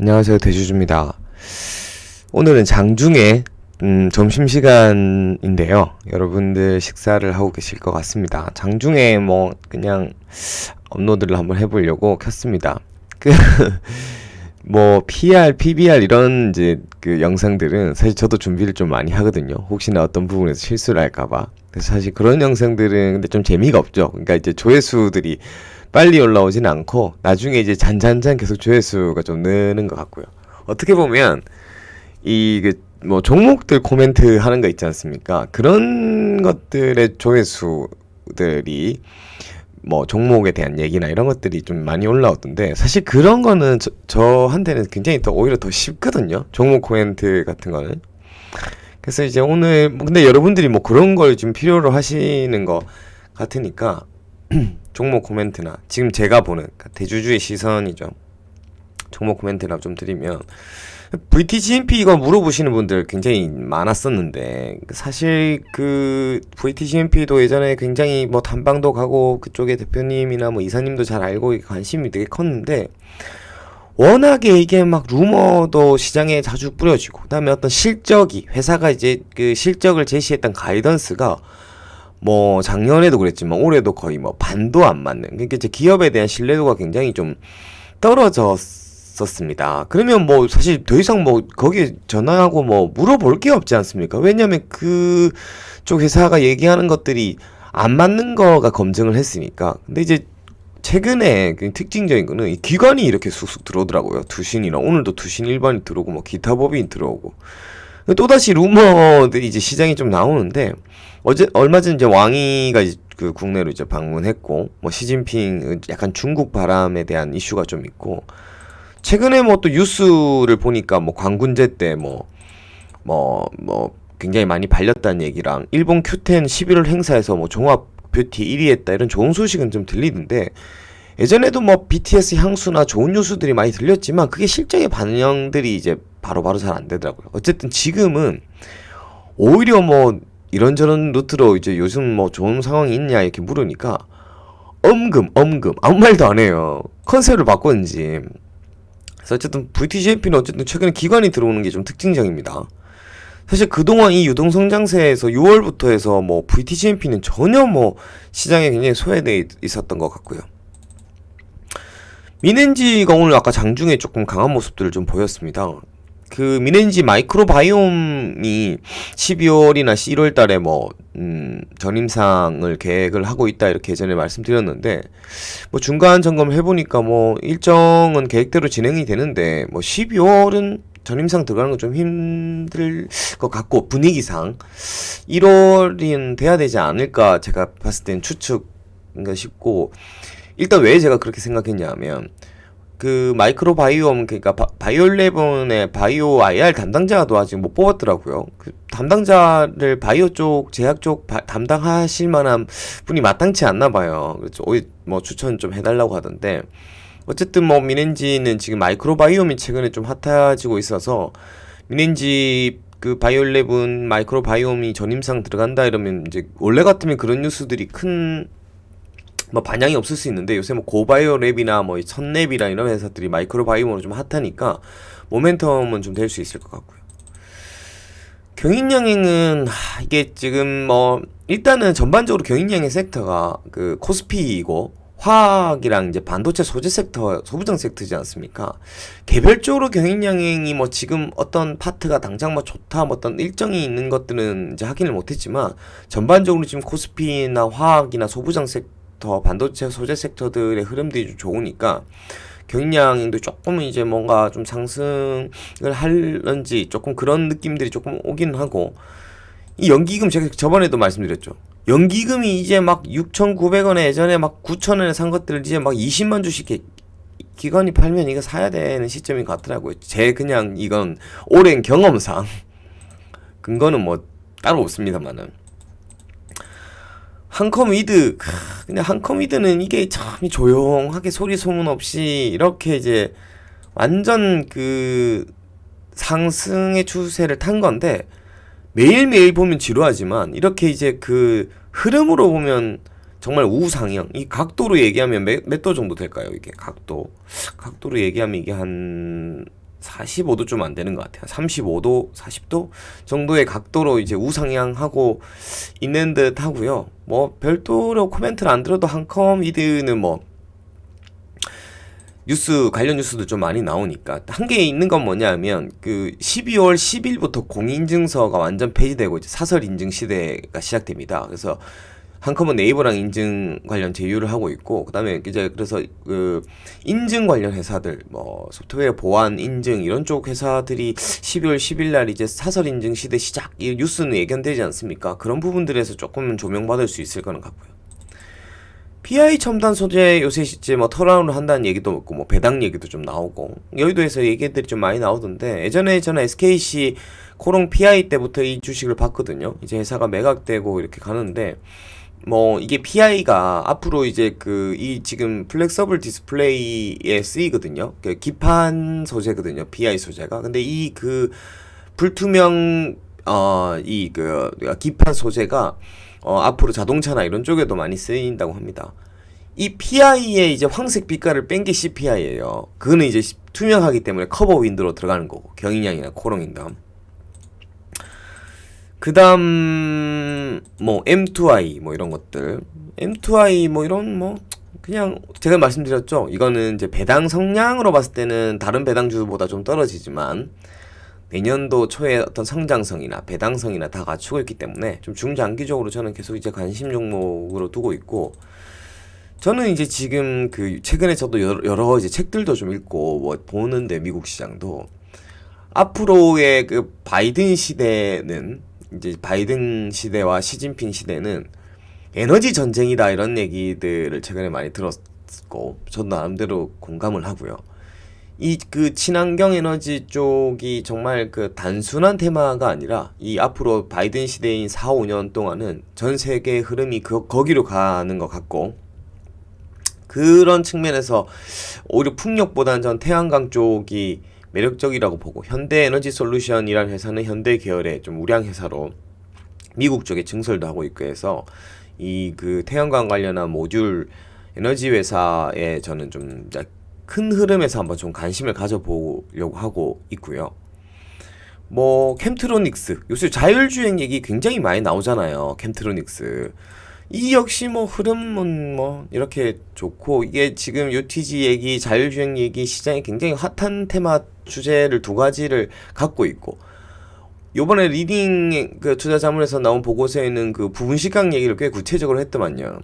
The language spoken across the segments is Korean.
안녕하세요 대주주입니다. 오늘은 장중에 음, 점심시간인데요. 여러분들 식사를 하고 계실 것 같습니다. 장중에 뭐 그냥 업로드를 한번 해보려고 켰습니다. 그 뭐 PR, PBR 이런 이제 그 영상들은 사실 저도 준비를 좀 많이 하거든요. 혹시나 어떤 부분에서 실수를 할까봐. 그래서 사실 그런 영상들은 근데 좀 재미가 없죠. 그러니까 이제 조회수들이 빨리 올라오진 않고 나중에 이제 잔잔잔 계속 조회수가 좀 느는 것 같고요. 어떻게 보면 이그뭐 종목들 코멘트 하는 거 있지 않습니까? 그런 것들의 조회수들이 뭐 종목에 대한 얘기나 이런 것들이 좀 많이 올라오던데 사실 그런 거는 저, 저한테는 굉장히 더 오히려 더 쉽거든요. 종목 코멘트 같은 거는. 그래서 이제 오늘 뭐 근데 여러분들이 뭐 그런 걸 좀 필요로 하시는 거 같으니까 종목 코멘트나 지금 제가 보는 그러니까 대주주의 시선이죠. 종목 코멘트나 좀 드리면 VTGMP 이거 물어보시는 분들 굉장히 많았었는데 사실 그 VTGMP도 예전에 굉장히 뭐 단방도 가고 그쪽에 대표님이나 뭐 이사님도 잘 알고 관심이 되게 컸는데 워낙에 이게 막 루머도 시장에 자주 뿌려지고 그다음에 어떤 실적이 회사가 이제 그 실적을 제시했던 가이던스가 뭐 작년에도 그랬지만 올해도 거의 뭐 반도 안 맞는 그러니까 이제 기업에 대한 신뢰도가 굉장히 좀 떨어졌었습니다. 그러면 뭐 사실 더 이상 뭐 거기에 전화하고 뭐 물어볼 게 없지 않습니까? 왜냐면 그쪽 회사가 얘기하는 것들이 안 맞는 거가 검증을 했으니까. 근데 이제 최근에 그 특징적인 거는 이 기관이 이렇게 쑥쑥 들어오더라고요. 투신이나 오늘도 투신 일반이 들어오고 뭐 기타 법인이 들어오고 또다시 루머들이 이제 시장에 좀 나오는데 어제 얼마 전 이제 왕이가 이제 그 국내로 이제 방문했고 뭐 시진핑 약간 중국 바람에 대한 이슈가 좀 있고 최근에 뭐 또 뉴스를 보니까 뭐 광군제 때 뭐 뭐 뭐 굉장히 많이 발렸다는 얘기랑 일본 큐텐 11월 행사에서 뭐 종합 뷰티 1위 했다 이런 좋은 소식은 좀 들리는데 예전에도 뭐 BTS 향수나 좋은 뉴스들이 많이 들렸지만 그게 실적의 반영들이 이제 바로바로 잘 안 되더라고요. 어쨌든 지금은 오히려 뭐 이런저런 루트로 이제 요즘 뭐 좋은 상황이 있냐 이렇게 물으니까 엄금 엄금 아무 말도 안 해요. 컨셉을 바꿨는지. 그래서 어쨌든 VTGMP는 어쨌든 최근에 기관이 들어오는 게 좀 특징적입니다. 사실 그동안 이 유동성장세에서 6월부터 해서 뭐 VTGMP는 전혀 뭐 시장에 굉장히 소외돼 있었던 것 같고요. 미넨지가 오늘 아까 장중에 조금 강한 모습들을 좀 보였습니다. 그 미넨지 마이크로바이옴이 12월이나 1월 달에 뭐, 음, 전임상을 계획을 하고 있다 이렇게 예전에 말씀드렸는데, 뭐 중간 점검을 해보니까 뭐 일정은 계획대로 진행이 되는데, 뭐 12월은 전임상 들어가는 건 좀 힘들 것 같고, 분위기상 1월은 돼야 되지 않을까 제가 봤을 땐 추측인가 싶고, 일단 왜 제가 그렇게 생각했냐면, 그 마이크로 바이옴 그러니까 바, 이올레븐의 바이오 IR 담당자도 아직 못 뽑았더라고요. 그 담당자를 바이오 쪽 제약 쪽 바, 담당하실 만한 분이 마땅치 않나 봐요. 그래서 뭐 추천 좀 해달라고 하던데 어쨌든 뭐 미넨지는 지금 마이크로 바이옴이 최근에 좀 핫해지고 있어서 미넨지 그 바이올레븐 마이크로 바이옴이 전임상 들어간다 이러면 이제 원래 같으면 그런 뉴스들이 큰 뭐 반향이 없을 수 있는데 요새 뭐 고바이오 랩이나 뭐 선랩이나 이런 회사들이 마이크로 바이오로 좀 핫하니까 모멘텀은 좀 될 수 있을 것 같고요. 경인양행은 이게 지금 뭐 일단은 전반적으로 경인양행 섹터가 그 코스피이고 화학이랑 이제 반도체 소재 섹터, 소부장 섹터지 않습니까? 개별적으로 경인양행이 뭐 지금 어떤 파트가 당장 뭐 좋다, 뭐 어떤 일정이 있는 것들은 이제 확인을 못했지만 전반적으로 지금 코스피나 화학이나 소부장 섹터 더 반도체 소재 섹터들의 흐름들이 좀 좋으니까 경량도 조금은 이제 뭔가 좀 상승을 할런지 조금 그런 느낌들이 조금 오긴 하고 이 연기금 제가 저번에도 말씀드렸죠. 연기금이 이제 막 6,900원에 예전에 막 9,000원에 산 것들을 이제 막 20만 주씩 기관이 팔면 이거 사야 되는 시점인 것 같더라고요. 제 그냥 이건 오랜 경험상 근거는 뭐 따로 없습니다만은 한컴 위드 근데 한컴 위드는 이게 참 조용하게 소리 소문 없이 이렇게 이제 완전 그 상승의 추세를 탄 건데 매일매일 보면 지루하지만 이렇게 이제 그 흐름으로 보면 정말 우상향. 이 각도로 얘기하면 몇도 정도 될까요 이게? 각도. 각도로 얘기하면 이게 한 45도 좀 안 되는 것 같아요. 35도, 40도 정도의 각도로 이제 우상향하고 있는 듯 하고요. 뭐 별도로 코멘트를 안 들어도 한컴이드는 뭐 뉴스 관련 뉴스도 좀 많이 나오니까 한 개 있는 건 뭐냐면 그 12월 10일부터 공인증서가 완전 폐지되고 이제 사설 인증 시대가 시작됩니다. 그래서 한컴은 네이버랑 인증 관련 제휴를 하고 있고 그다음에 이제 그래서 그 인증 관련 회사들 뭐 소프트웨어 보안 인증 이런 쪽 회사들이 12월 10일 날 이제 사설 인증 시대 시작 이 뉴스는 예견되지 않습니까? 그런 부분들에서 조금 조명받을 수 있을 거는 같고요. PI 첨단 소재 요새 이제 뭐 턴어라운드 한다는 얘기도 있고 뭐 배당 얘기도 좀 나오고 여의도에서 얘기들이 좀 많이 나오던데 예전에 저는 SKC 코롱 PI 때부터 이 주식을 봤거든요. 이제 회사가 매각되고 이렇게 가는데 뭐 이게 PI가 앞으로 이제 그 이 지금 플렉서블 디스플레이에 쓰이거든요. 그 기판 소재거든요. PI 소재가. 근데 이 그 불투명 어 이 그 기판 소재가 어 앞으로 자동차나 이런 쪽에도 많이 쓰인다고 합니다. 이 PI의 이제 황색 빛깔을 뺀 게 CPI예요. 그거는 이제 투명하기 때문에 커버 윈도로 들어가는 거고 경인양이나 코롱인담. 그 다음 뭐 M2i 뭐 이런 것들. M2i 뭐 이런 뭐 그냥 제가 말씀드렸죠. 이거는 이제 배당 성량으로 봤을 때는 다른 배당주보다 좀 떨어지지만 내년도 초에 어떤 성장성이나 배당성이나 다 갖추고 있기 때문에 좀 중장기적으로 저는 계속 이제 관심 종목으로 두고 있고 저는 이제 지금 그 최근에 저도 여러, 여러 이제 책들도 좀 읽고 뭐 보는데 미국 시장도 앞으로의 그 바이든 시대는 이제 바이든 시대와 시진핑 시대는 에너지 전쟁이다 이런 얘기들을 최근에 많이 들었고 저도 나름대로 공감을 하고요. 이 그 친환경 에너지 쪽이 정말 그 단순한 테마가 아니라 이 앞으로 바이든 시대인 4, 5년 동안은 전 세계의 흐름이 그, 거기로 가는 것 같고 그런 측면에서 오히려 풍력보다는 전 태양광 쪽이 매력적이라고 보고 현대 에너지 솔루션이라는 회사는 현대 계열의 좀 우량 회사로 미국 쪽에 증설도 하고 있고 해서 이 그 태양광 관련한 모듈 에너지 회사에 저는 좀 큰 흐름에서 한번 좀 관심을 가져보려고 하고 있고요. 뭐 캠트로닉스 요새 자율주행 얘기 굉장히 많이 나오잖아요. 캠트로닉스 이 역시 뭐 흐름은 뭐 이렇게 좋고 이게 지금 UTG 얘기, 자율주행 얘기 시장이 굉장히 핫한 테마 주제를 두 가지를 갖고 있고 요번에 리딩 그 투자 자문에서 나온 보고서에는 그 부분 시각 얘기를 꽤 구체적으로 했더만요.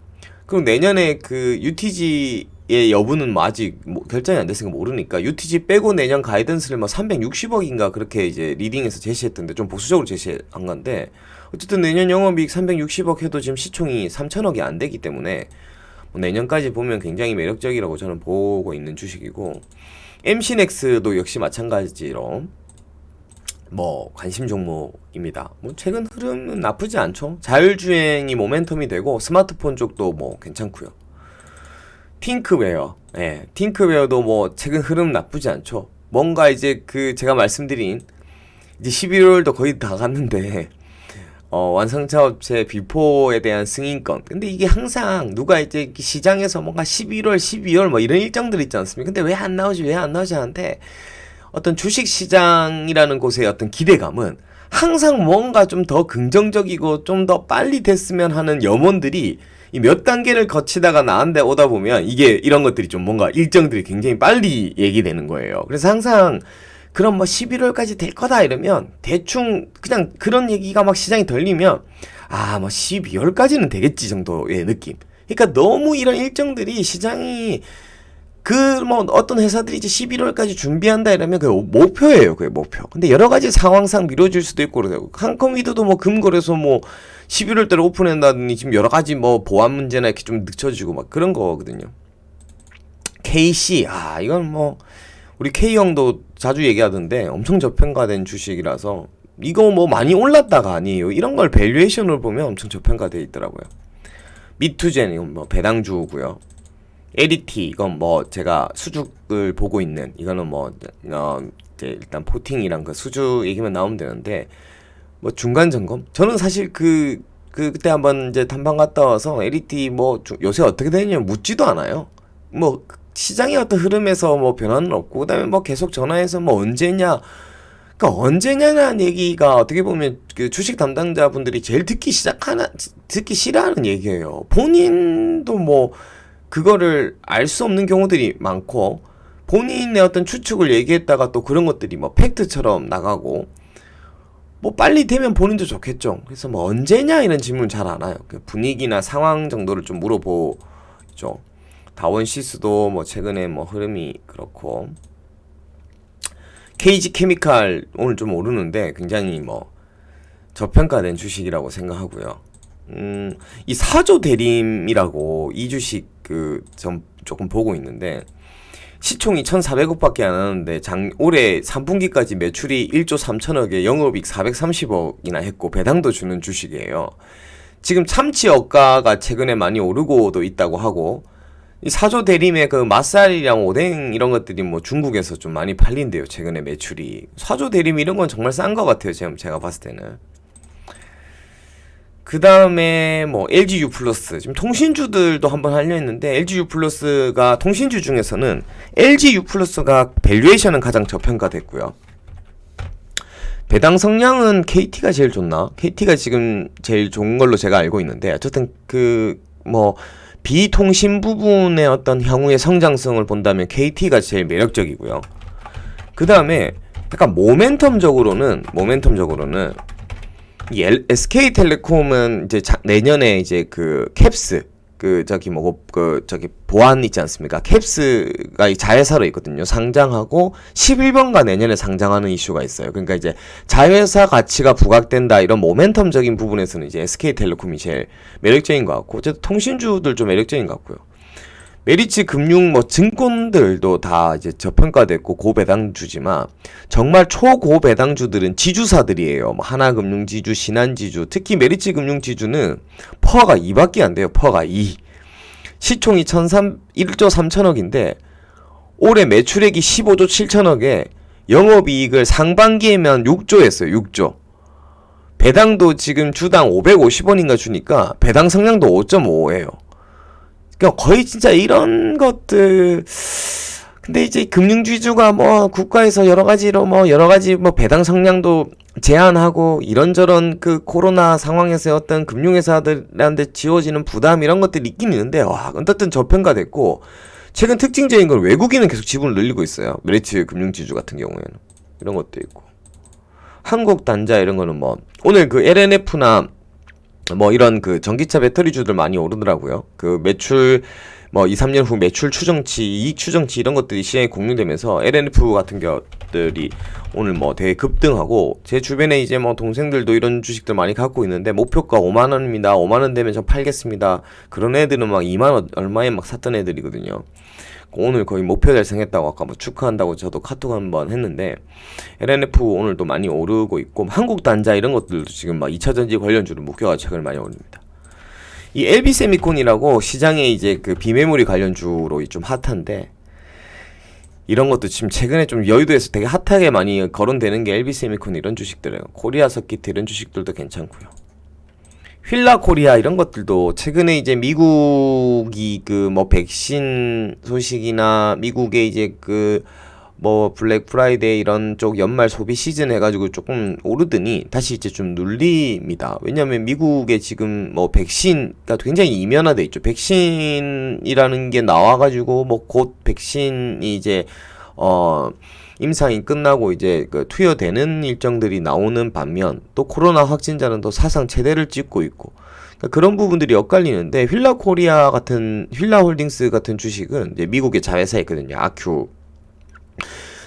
그럼 내년에 그 UTG의 여부는 뭐 아직 뭐 결정이 안 됐으니까 모르니까 UTG 빼고 내년 가이던스를 뭐 360억인가 그렇게 이제 리딩에서 제시했던데 좀 보수적으로 제시한 건데 어쨌든 내년 영업이익 360억 해도 지금 시총이 3천억이 안 되기 때문에 뭐 내년까지 보면 굉장히 매력적이라고 저는 보고 있는 주식이고 MC넥스도 역시 마찬가지로 뭐 관심 종목입니다. 뭐 최근 흐름은 나쁘지 않죠. 자율주행이 모멘텀이 되고 스마트폰 쪽도 뭐 괜찮고요. 팅크웨어, 예, 팅크웨어도 뭐 최근 흐름 나쁘지 않죠. 뭔가 이제 그 제가 말씀드린 이제 11월도 거의 다 갔는데 어, 완성차 업체 비포에 대한 승인권. 근데 이게 항상 누가 이제 시장에서 뭔가 11월, 12월 뭐 이런 일정들 있지 않습니까? 근데 왜 안 나오지, 왜 안 나오지 하는데 어떤 주식 시장이라는 곳의 어떤 기대감은 항상 뭔가 좀 더 긍정적이고 좀 더 빨리 됐으면 하는 염원들이 이 몇 단계를 거치다가 나한테 오다 보면 이게 이런 것들이 좀 뭔가 일정들이 굉장히 빨리 얘기되는 거예요. 그래서 항상 그럼 뭐 11월까지 될 거다 이러면 대충 그냥 그런 얘기가 막 시장이 들리면 아 뭐 12월까지는 되겠지 정도의 느낌. 그러니까 너무 이런 일정들이 시장이 그 뭐 어떤 회사들이 이제 11월까지 준비한다 이러면 그 목표예요, 그게 목표. 근데 여러 가지 상황상 미뤄질 수도 있고 그러고 한컴위드도 뭐 금거래소 뭐 11월 달에 오픈한다더니 지금 여러 가지 뭐 보안 문제나 이렇게 좀 늦춰지고 막 그런 거거든요. KC 아 이건 뭐 우리 K 형도 자주 얘기하던데 엄청 저평가된 주식이라서 이거 뭐 많이 올랐다가 아니에요. 이런 걸 밸류에이션을 보면 엄청 저평가돼 있더라고요. 미투젠 이건 뭐 배당주고요. 에디티 이건 뭐 제가 수죽을 보고 있는 이거는 뭐 어, 이제 일단 포팅이랑 그 수주 얘기만 나오면 되는데 뭐 중간 점검 저는 사실 그, 그 그때 한번 이제 탐방 갔다 와서 에디티 뭐 주, 요새 어떻게 되냐 묻지도 않아요. 뭐 시장의 어떤 흐름에서 뭐 변화는 없고 그다음에 뭐 계속 전화해서 뭐 언제냐 그러니까 언제냐는 얘기가 어떻게 보면 그 주식 담당자분들이 제일 듣기 시작하나 듣기 싫어하는 얘기예요. 본인도 뭐 그거를 알 수 없는 경우들이 많고 본인의 어떤 추측을 얘기했다가 또 그런 것들이 뭐 팩트처럼 나가고 뭐 빨리 되면 본인도 좋겠죠. 그래서 뭐 언제냐 이런 질문 잘안 와요. 그 분위기나 상황 정도를 좀 물어보죠. 다원시스도 뭐 최근에 뭐 흐름이 그렇고 KG 케미칼 오늘 좀 오르는데 굉장히 뭐 저평가된 주식이라고 생각하고요. 음, 이 사조 대림이라고 이 주식 그 좀 조금 보고 있는데 시총이 1,400억밖에 안 하는데 장 올해 3분기까지 매출이 1조 3천억에 영업이익 430억이나 했고 배당도 주는 주식이에요. 지금 참치 억가가 최근에 많이 오르고도 있다고 하고 이 사조 대림의 그 맛살이랑 오뎅 이런 것들이 뭐 중국에서 좀 많이 팔린대요. 최근에 매출이 사조 대림 이런 건 정말 싼 것 같아요. 지금 제가 봤을 때는. 그 다음에 뭐 LG U 플러스 지금 통신주들도 한번 하려 했는데 LG U 플러스가 통신주 중에서는 LG U 플러스가 밸류에이션은 가장 저평가됐고요. 배당 성량은 KT가 제일 좋나? KT가 지금 제일 좋은 걸로 제가 알고 있는데 어쨌든 그뭐 비통신 부분의 어떤 향후의 성장성을 본다면 KT가 제일 매력적이고요. 그 다음에 약간 모멘텀적으로는 모멘텀적으로는 이 SK텔레콤은 이제 자, 내년에 이제 그 캡스 그 저기 뭐그 저기 보안 있지 않습니까? 캡스가 이 자회사로 있거든요. 상장하고 11번가 내년에 상장하는 이슈가 있어요. 그러니까 이제 자회사 가치가 부각된다 이런 모멘텀적인 부분에서는 이제 SK텔레콤이 제일 매력적인 것 같고 어쨌든 통신주들 좀 매력적인 것 같고요. 메리츠 금융 뭐 증권들도 다 이제 저평가됐고 고배당주지만 정말 초고배당주들은 지주사들이에요. 뭐 하나금융지주, 신한지주, 특히 메리츠 금융지주는 퍼가 2밖에 안 돼요. 퍼가 2. 시총이 1,3 1조 3천억인데 올해 매출액이 15조 7천억에 영업이익을 상반기에만 6조 했어요. 6조. 배당도 지금 주당 550원인가 주니까 배당 성량도 5.5예요. 그러니까 거의 진짜 이런 것들. 근데 이제 금융주주가 뭐 국가에서 여러 가지로 뭐 여러 가지 뭐 배당 성량도 제한하고 이런저런 그 코로나 상황에서 어떤 금융회사들한테 지워지는 부담 이런 것들이 있긴 있는데 와 어쨌든 저평가됐고 최근 특징적인 건 외국인은 계속 지분을 늘리고 있어요. 메리츠 금융지주 같은 경우에는. 이런 것도 있고. 한국 단자 이런 거는 뭐 오늘 그 LNF나 뭐 이런 그 전기차 배터리주들 많이 오르더라고요. 그 매출 뭐 2, 3년 후 매출 추정치, 이익 추정치 이런 것들이 시장에 공유되면서 LNF 같은 것들이 오늘 뭐 되게 급등하고 제 주변에 이제 뭐 동생들도 이런 주식들 많이 갖고 있는데 목표가 5만 원입니다. 5만 원 되면 저 팔겠습니다. 그런 애들은 막 2만 원 얼마에 막 샀던 애들이거든요. 오늘 거의 목표 달성했다고 아까 뭐 축하한다고 저도 카톡 한번 했는데 LNF 오늘도 많이 오르고 있고 한국 단자 이런 것들도 지금 막 2차 전지 관련주로 목표가 최근 많이 오릅니다. 이 LB 세미콘이라고 시장에 이제 그 비메모리 관련주로 좀 핫한데 이런 것도 지금 최근에 좀 여의도에서 되게 핫하게 많이 거론되는 게 LB 세미콘 이런 주식들이에요. 코리아 석기트 이런 주식들도 괜찮고요. 휠라 코리아 이런 것들도 최근에 이제 미국이 그 뭐 백신 소식이나 미국의 이제 그 뭐 블랙 프라이데이 이런 쪽 연말 소비 시즌 해가지고 조금 오르더니 다시 이제 좀 눌립니다. 왜냐하면 미국에 지금 뭐 백신가 굉장히 이면화돼 있죠. 백신이라는 게 나와가지고 뭐 곧 백신이 이제 어 임상이 끝나고 이제 그 투여되는 일정들이 나오는 반면 또 코로나 확진자는 또 사상 최대를 찍고 있고 그러니까 그런 부분들이 엇갈리는데 휠라 코리아 같은 휠라 홀딩스 같은 주식은 이제 미국의 자회사 있거든요. 아큐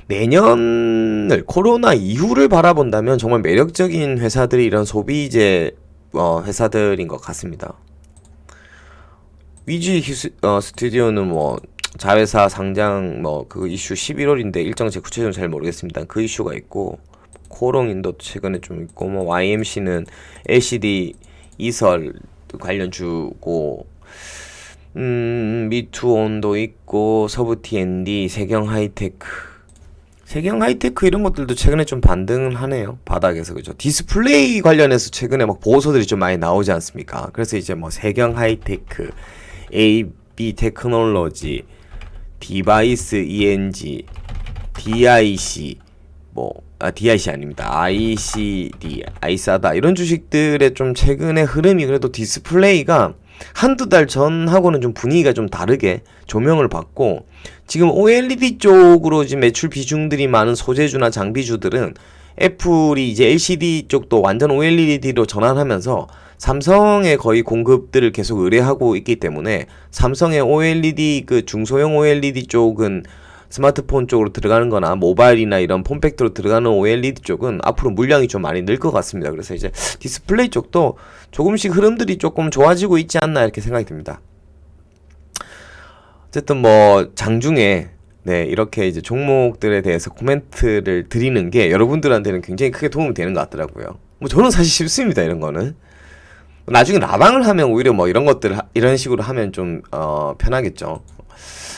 내년을 코로나 이후를 바라본다면 정말 매력적인 회사들이 이런 소비재 어, 회사들인 것 같습니다. 위지 어, 스튜디오는 뭐 자회사 상장 뭐 그 이슈 11월인데 일정 제 구체적으로 잘 모르겠습니다. 그 이슈가 있고 코롱인도 최근에 좀 있고 뭐 YMC는 LCD 이설 관련 주고 음 미투온도 있고 서부 T&D 세경 하이테크. 세경 하이테크 이런 것들도 최근에 좀 반등을 하네요. 바닥에서 그죠? 디스플레이 관련해서 최근에 막 보고서들이 좀 많이 나오지 않습니까? 그래서 이제 뭐 세경 하이테크 AB 테크놀로지 디바이스 ENG, DIC, 뭐, 아, DIC 아닙니다. ICD, 아이사다. 이런 주식들의 좀 최근의 흐름이 그래도 디스플레이가 한두 달 전하고는 좀 분위기가 좀 다르게 조명을 받고 지금 OLED 쪽으로 지금 매출 비중들이 많은 소재주나 장비주들은 애플이 이제 LCD 쪽도 완전 OLED로 전환하면서 삼성의 거의 공급들을 계속 의뢰하고 있기 때문에 삼성의 OLED 그 중소형 OLED 쪽은 스마트폰 쪽으로 들어가는 거나 모바일이나 이런 폼팩트로 들어가는 OLED 쪽은 앞으로 물량이 좀 많이 늘 것 같습니다. 그래서 이제 디스플레이 쪽도 조금씩 흐름들이 조금 좋아지고 있지 않나 이렇게 생각이 듭니다. 어쨌든 뭐 장중에 네 이렇게 이제 종목들에 대해서 코멘트를 드리는 게 여러분들한테는 굉장히 크게 도움이 되는 것 같더라고요. 뭐 저는 사실 쉽습니다 이런 거는. 나중에 라방을 하면 오히려 뭐 이런 것들 하- 이런 식으로 하면 좀 어, 편하겠죠.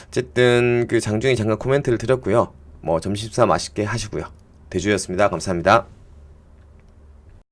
어쨌든 그 장중에 잠깐 코멘트를 드렸고요. 뭐 점심사 맛있게 하시고요. 대주였습니다. 감사합니다.